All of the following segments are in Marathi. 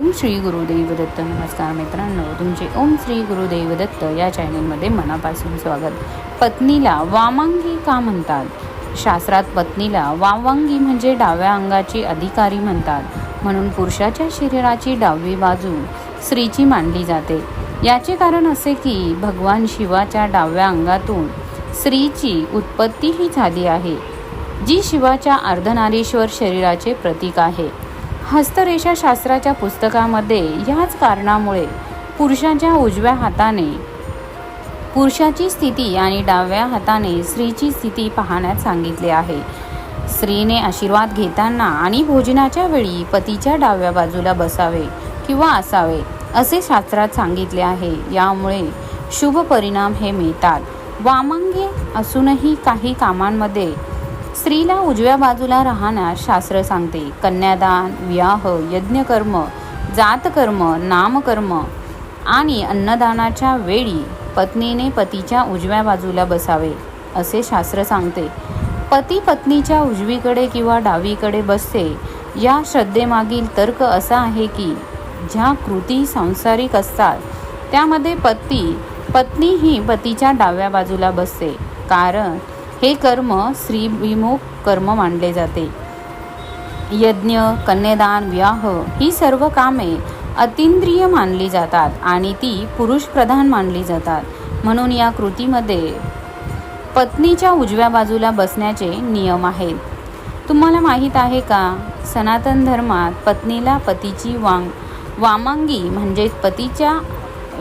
ओम श्री गुरुदेव दत्त नमस्कार मित्रांनो तुमचे ओम श्री गुरुदेव दत्त या चॅनलमध्ये मनापासून स्वागत. पत्नीला वामांगी का म्हणतात? शास्त्रात पत्नीला वामांगी म्हणजे डाव्या अंगाची अधिकारी म्हणतात. म्हणून पुरुषाच्या शरीराची डावी बाजू स्त्रीची मानली जाते. याचे कारण असे की भगवान शिवाच्या डाव्या अंगातून स्त्रीची उत्पत्तीही झाली आहे जी शिवाच्या अर्धनारीश्वर शरीराचे प्रतीक आहे. हस्तरेषा शास्त्राच्या पुस्तकामध्ये ह्याच कारणामुळे पुरुषाच्या उजव्या हाताने पुरुषाची स्थिती आणि डाव्या हाताने स्त्रीची स्थिती पाहण्यात सांगितले आहे. स्त्रीने आशीर्वाद घेताना आणि भोजनाच्या वेळी पतीच्या डाव्या बाजूला बसावे किंवा असावे असे शास्त्रात सांगितले आहे. यामुळे शुभ परिणाम हे मिळतात. वामांगे असूनही काही कामांमध्ये स्त्रीला उजव्या बाजूला राहण्यास शास्त्र सांगते. कन्यादान विवाह यज्ञकर्म जातकर्म नामकर्म आणि अन्नदानाच्या वेळी पत्नीने पतीच्या उजव्या बाजूला बसावे असे शास्त्र सांगते. पती पत्नीच्या उजवीकडे किंवा डावीकडे बसते. या श्रद्धेमागील तर्क असा आहे की ज्या कृती सांसारिक असतात त्यामध्ये पती पत्नी ही पतीच्या डाव्या बाजूला बसते. कारण हे कर्म स्त्रीविमुख कर्म मानले जाते. यज्ञ कन्यादान विवाह ही सर्व कामे अतिंद्रिय मानली जातात आणि ती पुरुषप्रधान मानली जातात. म्हणून या कृतीमध्ये पत्नीच्या उजव्या बाजूला बसण्याचे नियम आहेत. तुम्हाला माहीत आहे का? सनातन धर्मात पत्नीला पतीची वांग वामांगी म्हणजेच पतीच्या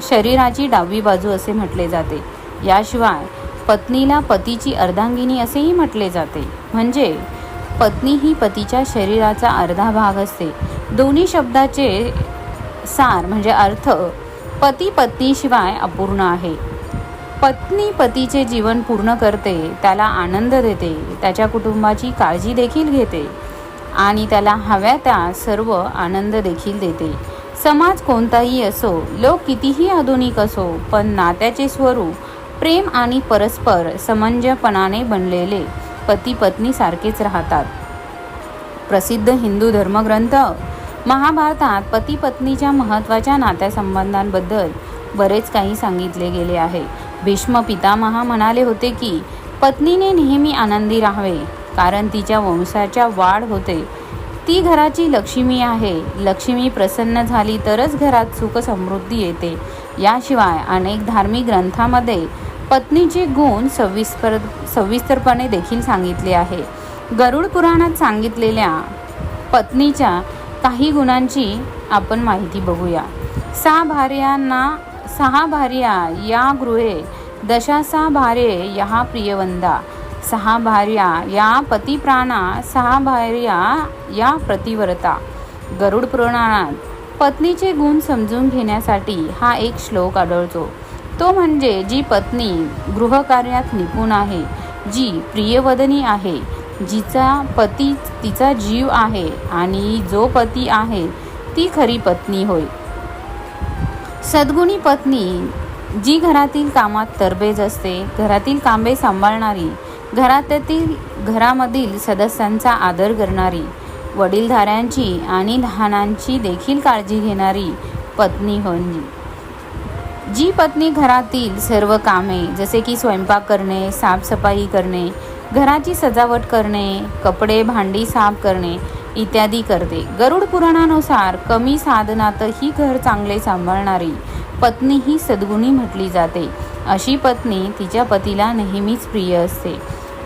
शरीराची डावी बाजू असे म्हटले जाते. याशिवाय पत्नीला पतीची अर्धांगिनी असेही म्हटले जाते. म्हणजे पत्नी ही पतीच्या शरीराचा अर्धा भाग असते. दोन्ही शब्दाचे सार म्हणजे अर्थ पती पत्नीशिवाय अपूर्ण आहे. पत्नी पतीचे जीवन पूर्ण करते त्याला आनंद देते त्याच्या कुटुंबाची काळजी देखील घेते आणि त्याला हव्या त्या सर्व आनंद देखील देते. समाज कोणताही असो लोक कितीही आधुनिक असो पण नात्याचे स्वरूप प्रेम आणि परस्पर समंजपणाने बनलेले पती पत्नी सारखेच राहतात. प्रसिद्ध हिंदू धर्मग्रंथ महाभारतात पती पत्नीच्या महत्त्वाच्या नात्यासंबंधांबद्दल बरेच काही सांगितले गेले आहे. भीष्म पितामहा म्हणाले होते की पत्नीने नेहमी आनंदी राहावे कारण तिच्या वंशाच्या वाढ होते. ती घराची लक्ष्मी आहे. लक्ष्मी प्रसन्न झाली तरच घरात सुख समृद्धी येते. याशिवाय अनेक धार्मिक ग्रंथामध्ये पत्नीचे गुण सविस्तर सविस्तरपणे देखील सांगितले आहे. गरुड पुराणात सांगितलेल्या पत्नीच्या काही गुणांची आपण माहिती बघूया. सहा भार्यांना सहा भार्या या गृहे दशासा भार्ये या प्रियवंदा. सहा भार्या या पतिप्राणा सहा भार्या या प्रतिव्रता. गरुड पुराणात पत्नीचे गुण समजून घेण्यासाठी हा एक श्लोक आढळतो. तो म्हणजे जी पत्नी गृहकार्यात निपुण आहे जी प्रियवदनी आहे जिचा पती तिचा जीव आहे आणि जो पती आहे ती खरी पत्नी होय. सद्गुणी पत्नी जी घरातील कामात तरबेज असते घरातील कामे सांभाळणारी घरातील घरामधील सदस्यांचा आदर करणारी वडीलधाऱ्यांची आणि लहानांची देखील काळजी घेणारी पत्नी होय. जी पत्नी घरातील सर्व कामे जसे की स्वयंपाक करणे साफसफाई करणे घराची सजावट करणे कपडे भांडी साफ करणे इत्यादी करते. गरुड पुराणानुसार कमी साधनातही घर चांगले सांभाळणारी पत्नी ही सद्गुणी म्हटली जाते. अशी पत्नी तिच्या पतीला नेहमीच प्रिय असते.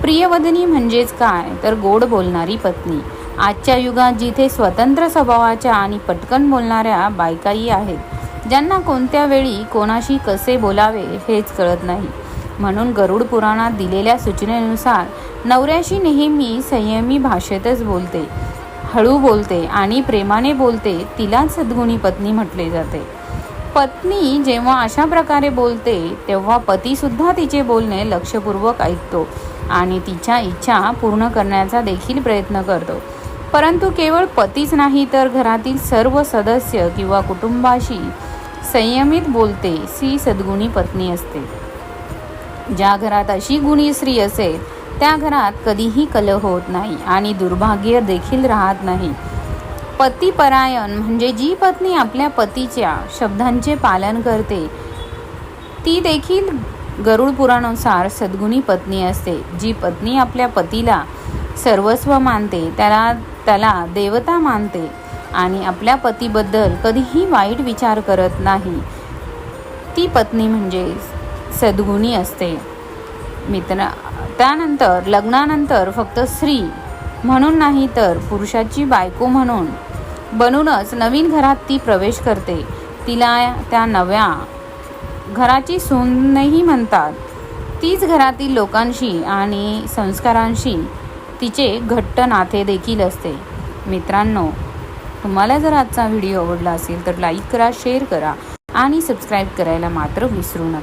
प्रियवदनी म्हणजेच काय? तर गोड बोलणारी पत्नी. आजच्या युगात जिथे स्वतंत्र स्वभावाच्या आणि पटकन बोलणाऱ्या बायकाही आहेत ज्यांना कोणत्या वेळी कोणाशी कसे बोलावे हेच कळत नाही. म्हणून गरुड पुराणात दिलेल्या सूचनेनुसार नवऱ्याशी नेहमी संयमी भाषेतच बोलते. हळू बोलते आणि प्रेमाने बोलते तिलाच सद्गुणी पत्नी म्हटले जाते. पत्नी जेव्हा अशा प्रकारे बोलते तेव्हा पतीसुद्धा तिचे बोलणे लक्षपूर्वक ऐकतो आणि तिच्या इच्छा पूर्ण करण्याचा देखील प्रयत्न करतो. परंतु केवळ पतीच नाही तर घरातील सर्व सदस्य किंवा कुटुंबाशी संयमित बोलते सी सद्गुणी पत्नी असते. ज्या घरात अशी गुणी स्त्री असेल त्या घरात कधीही कलह होत नाही आणि दुर्भाग्य देखील राहत नाही. पतिपरायण म्हणजे जी पत्नी आपल्या पतीच्या शब्दांचे पालन करते ती देखील गरुड पुराणानुसार सद्गुणी पत्नी असते. जी पत्नी आपल्या पतीला सर्वस्व मानते त्याला त्याला देवता मानते. आणि आपल्या पतीबद्दल कधीही वाईट विचार करत नाही. ती पत्नी म्हणजे सद्गुणी असते. मित्र त्यानंतर लग्नानंतर फक्त स्त्री. म्हणून नाही तर पुरुषाची बायको म्हणून. बनूनच नवीन घरात ती प्रवेश करते. तिला त्या नव्या घराची सूनही म्हणतात. तीच घरातील लोकांशी आणि संस्कारांशी तिचे घट्ट नाते देखील असते. मित्रांनो तुम्हाला जर आजचा व्हिडिओ आवडला असेल तर लाईक करा शेअर करा आणि सबस्क्राईब करायला मात्र विसरू नका.